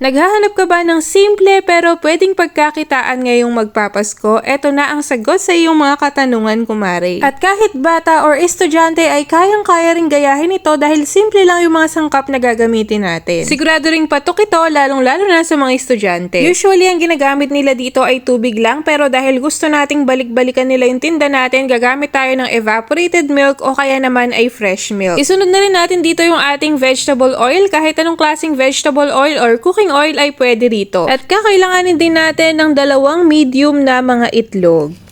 Naghahanap ka ba ng simple pero pwedeng pagkakitaan ngayong magpapasko? Ito na ang sagot sa iyong mga katanungan, kumare. At kahit bata or estudyante ay kayang-kaya ring gayahin ito dahil simple lang yung mga sangkap na gagamitin natin. Sigurado ring patok ito, lalong-lalo na sa mga estudyante. Usually, ang ginagamit nila dito ay tubig lang pero dahil gusto nating balik-balikan nila yung tinda natin, gagamit tayo ng evaporated milk o kaya naman ay fresh milk. Isunod na rin natin dito yung ating vegetable oil, kahit anong klaseng vegetable oil or cooking oil ay pwede rito. At kakailanganin din natin ng dalawang medium na mga itlog.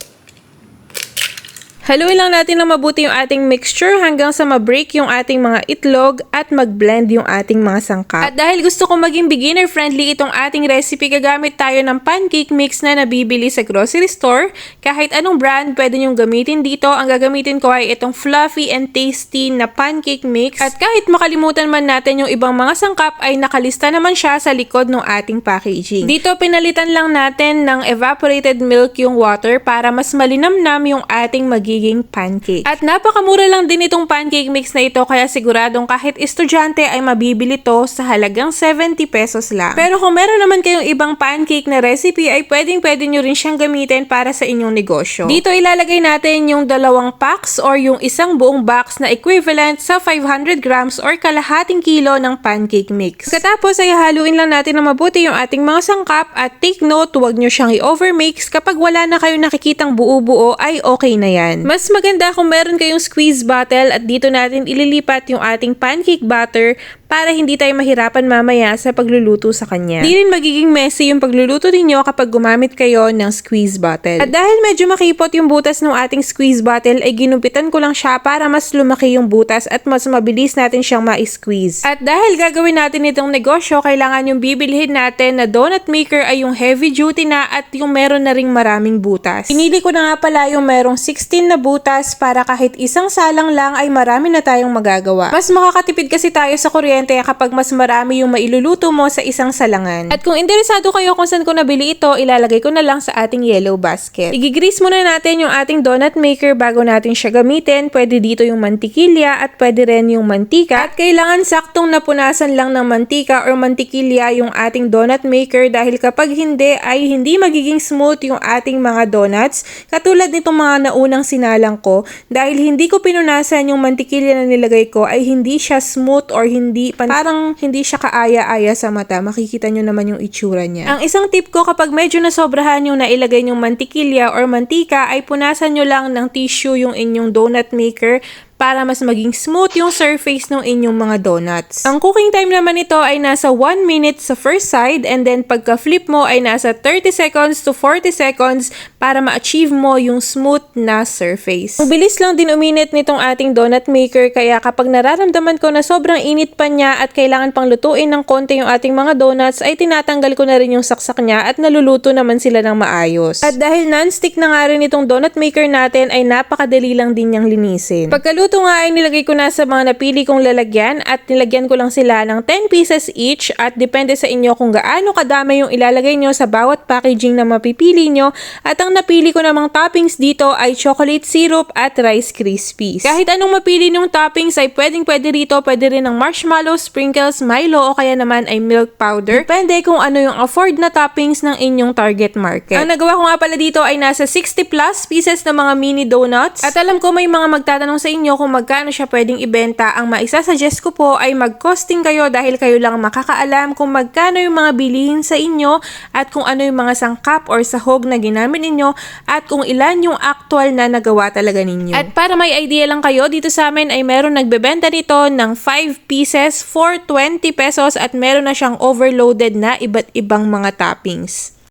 Haluin lang natin ng mabuti yung ating mixture hanggang sa ma-break yung ating mga itlog at mag-blend yung ating mga sangkap. At dahil gusto ko maging beginner-friendly itong ating recipe, gagamit tayo ng pancake mix na nabibili sa grocery store. Kahit anong brand pwede nyong gamitin dito. Ang gagamitin ko ay itong fluffy and tasty na pancake mix. At kahit makalimutan man natin yung ibang mga sangkap, ay nakalista naman siya sa likod ng ating packaging. Dito pinalitan lang natin ng evaporated milk yung water para mas malinamnam yung ating magiging magiging pancake. At napakamura lang din itong pancake mix na ito kaya siguradong kahit estudyante ay mabibili to sa halagang 70 pesos lang. Pero kung meron naman kayong ibang pancake na recipe ay pwedeng pwede nyo rin siyang gamitin para sa inyong negosyo. Dito ilalagay natin yung dalawang packs or yung isang buong box na equivalent sa 500 grams or kalahating kilo ng pancake mix. Katapos ay haluin lang natin na mabuti yung ating mga sangkap at take note huwag nyo siyang i-overmix kapag wala na kayong nakikitang buo-buo ay okay na yan. Mas maganda kung meron kayong squeeze bottle at dito natin ililipat yung ating pancake batter para hindi tayo mahirapan mamaya sa pagluluto sa kanya. Di rin magiging messy yung pagluluto ninyo kapag gumamit kayo ng squeeze bottle. At dahil medyo makipot yung butas ng ating squeeze bottle ay ginupitan ko lang siya para mas lumaki yung butas at mas mabilis natin siyang ma-squeeze. At dahil gagawin natin itong negosyo, kailangan yung bibilhin natin na donut maker ay yung heavy duty na at yung meron na ring maraming butas. Pinili ko na nga pala yung merong 16 na butas para kahit isang salang lang ay marami na tayong magagawa. Mas makakatipid kasi tayo sa kuryente kuryente kapag mas marami yung mailuluto mo sa isang salangan. At kung interesado kayo kung saan ko nabili ito, ilalagay ko na lang sa ating yellow basket. Igigrease muna natin yung ating donut maker bago natin siya gamitin. Pwede dito yung mantikilya at pwede rin yung mantika. At kailangan saktong napunasan lang ng mantika or mantikilya yung ating donut maker dahil kapag hindi ay hindi magiging smooth yung ating mga donuts. Katulad nitong mga naunang sinalang ko dahil hindi ko pinunasan yung mantikilya na nilagay ko ay hindi siya smooth or hindi pan- parang hindi siya kaaya-aya sa mata. Makikita nyo naman yung itsura niya. Ang isang tip ko kapag medyo nasobrahan yung nailagay yung mantikilya or mantika ay punasan nyo lang ng tissue yung inyong donut maker para mas maging smooth yung surface ng inyong mga donuts. Ang cooking time naman nito ay nasa 1 minute sa first side and then pagka flip mo ay nasa 30 seconds to 40 seconds para ma-achieve mo yung smooth na surface. Mabilis lang din uminit nitong ating donut maker kaya kapag nararamdaman ko na sobrang init pa niya at kailangan pang lutuin ng konti yung ating mga donuts ay tinatanggal ko na rin yung saksak niya at naluluto naman sila ng maayos. At dahil non-stick na nga rin itong donut maker natin ay napakadali lang din niyang linisin. Pagkaluto luto nga ay nilagay ko na sa mga napili kong lalagyan at nilagyan ko lang sila ng 10 pieces each at depende sa inyo kung gaano kadami yung ilalagay nyo sa bawat packaging na mapipili nyo at ang napili ko namang toppings dito ay chocolate syrup at rice krispies. Kahit anong mapili ng toppings ay pwedeng pwede rito, pwede rin ng marshmallow, sprinkles, Milo o kaya naman ay milk powder. Depende kung ano yung afford na toppings ng inyong target market. Ang nagawa ko nga pala dito ay nasa 60 plus pieces na mga mini donuts at alam ko may mga magtatanong sa inyo kung magkano siya pwedeng ibenta, ang maisasuggest ko po ay mag-costing kayo dahil kayo lang makakaalam kung magkano yung mga bilihin sa inyo at kung ano yung mga sangkap or sahog na ginamit ninyo at kung ilan yung actual na nagawa talaga ninyo. At para may idea lang kayo, dito sa amin ay meron nagbebenta nito ng 5 pieces for 20 pesos at meron na siyang overloaded na iba't ibang mga toppings.